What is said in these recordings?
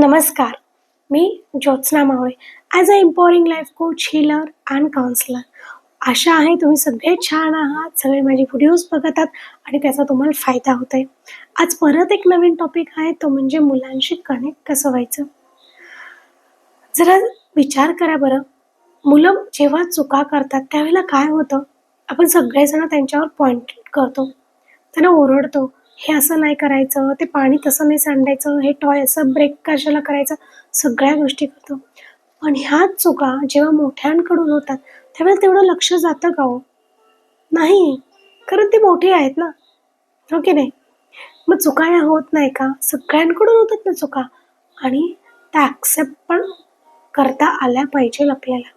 नमस्कार मी Jyotsna Mawale as a empowering life coach healer and counsellor आशा आहे तुम्ही सगळे छान आहात सगळे माझे व्हिडिओज बघत आहात आणि त्याचा तुम्हाला फायदा होत आहे आज परत एक नवीन टॉपिक आहे तो म्हणजे मुलांशी कनेक्ट कसं व्हायचं? जरा विचार करा बरं. मुलं जेव्हा चुका करतात त्यावेळेला काय होतं? आपण सगळेजण त्यांच्यावर पॉइंट करतो. त्यांना ओरडतो. हे असं नाही करायचं ते पाणी तसं नाही सांडायचं हे टॉय असं ब्रेक कशाला करायचं? सगळ्या गोष्टी करतो. पण ह्याच चुका जेव्हा मोठ्यांकडून होतात त्यावेळेला तेवढं लक्ष जातं का हो? नाही. कारण ते मोठे आहेत ना. हो की नाही? मग चुका या होत नाही का? सगळ्यांकडून होतात ना चुका. आणि त्या ॲक्सेप्ट पण करता आल्या पाहिजे आपल्याला.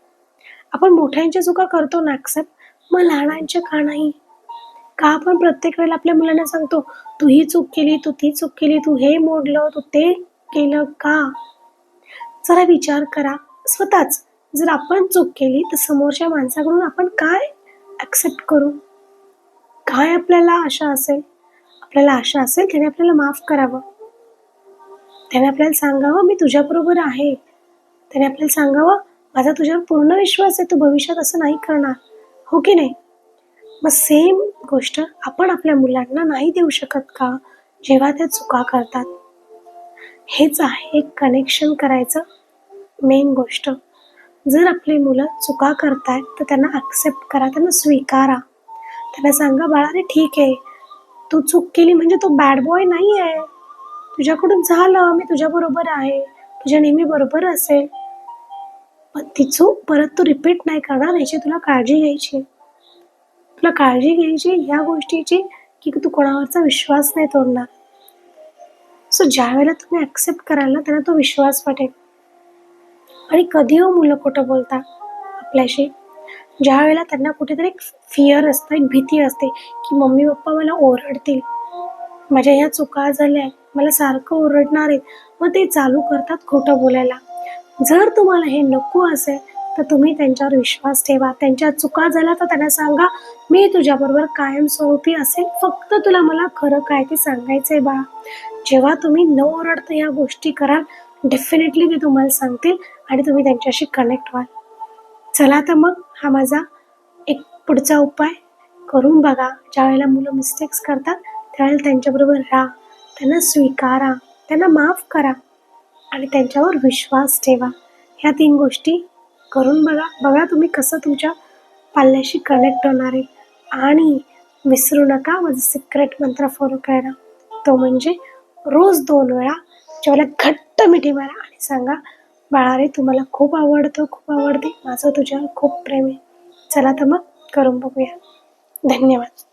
आपण मोठ्यांच्या चुका करतो ना ॲक्सेप्ट मग लहानांच्या का नाही? का आपण प्रत्येक वेळेला आपल्या मुलांना सांगतो तू ही चूक केली तू ती चूक केली तू हे मोडलं तू ते केलं का? जरा विचार करा. स्वतःच जर आपण चूक केली तर समोरच्या माणसाकडून आपण काय ॲक्सेप्ट करू? काय आपल्याला आशा असेल? आपल्याला आशा असेल त्याने आपल्याला माफ करावं. त्याने आपल्याला सांगावं मी तुझ्याबरोबर आहे. त्याने आपल्याला सांगावं माझा तुझ्यावर पूर्ण विश्वास आहे तू भविष्यात असं नाही करणार. हो की नाही? मग सेम गोष्ट आपण आपल्या मुलांना नाही देऊ शकत का? जेव्हा त्या चुका करतात. हेच आहे कनेक्शन करायचं मेन गोष्ट. जर आपली मुलं चुका करतायत तर त्यांना ॲक्सेप्ट करा त्यांना स्वीकारा. त्यांना सांगा बाळा रे ठीक आहे. तू चूक केली म्हणजे तू बॅड बॉय नाही आहे तुझ्याकडून झालं मी तुझ्याबरोबर आहे. तुझ्या नेहमी बरोबर असेल. पण ती चूक परत तू रिपीट नाही करणार याची तुला काळजी घ्यायची तुला काळजी घ्यायची ह्या गोष्टीची की तू कोणावरचा विश्वास नाही तोडणार. सो ज्या वेळेला तुम्ही ॲक्सेप्ट कराल ना त्यांना तो विश्वास वाटेल. आणि कधी हो मुलं खोटं बोलता आपल्याशी ज्या वेळेला त्यांना कुठेतरी एक फिअर असतं एक भीती असते की मम्मी पप्पा मला ओरडतील माझ्या ह्या चुका झाल्या मला सारखं ओरडणार आहेत मग ते चालू करतात खोटं बोलायला. जर तुम्हाला हे नको असेल तर तुम्ही त्यांच्यावर विश्वास ठेवा. त्यांच्या चुका झाल्या तर त्यांना सांगा मी तुझ्याबरोबर कायमस्वरूपी असेल फक्त तुला मला खरं काय ते सांगायचं आहे बा. जेव्हा तुम्ही न ओरडता या गोष्टी कराल डेफिनेटली ते तुम्हाला सांगतील आणि तुम्ही त्यांच्याशी कनेक्ट व्हाल. चला तर मग हा माझा एक पुढचा उपाय करून बघा. ज्या वेळेला मुलं मिस्टेक्स करतात त्यावेळेला त्यांच्याबरोबर राहा. त्यांना स्वीकारा. त्यांना माफ करा. आणि त्यांच्यावर विश्वास ठेवा. ह्या तीन गोष्टी करून बघा. बघा तुम्ही कसं तुमच्या पाल्याशी कनेक्ट होणार आहे. आणि विसरू नका माझं सिक्रेट मंत्र फॉलो करायला. तो म्हणजे रोज दोन वेळा जेव्हा घट्ट मिठी मारा आणि सांगा बाळा रे तुम्हाला खूप आवडतं खूप आवडते. माझं तुझ्यावर खूप प्रेम आहे. चला तर मग करून बघूया. धन्यवाद.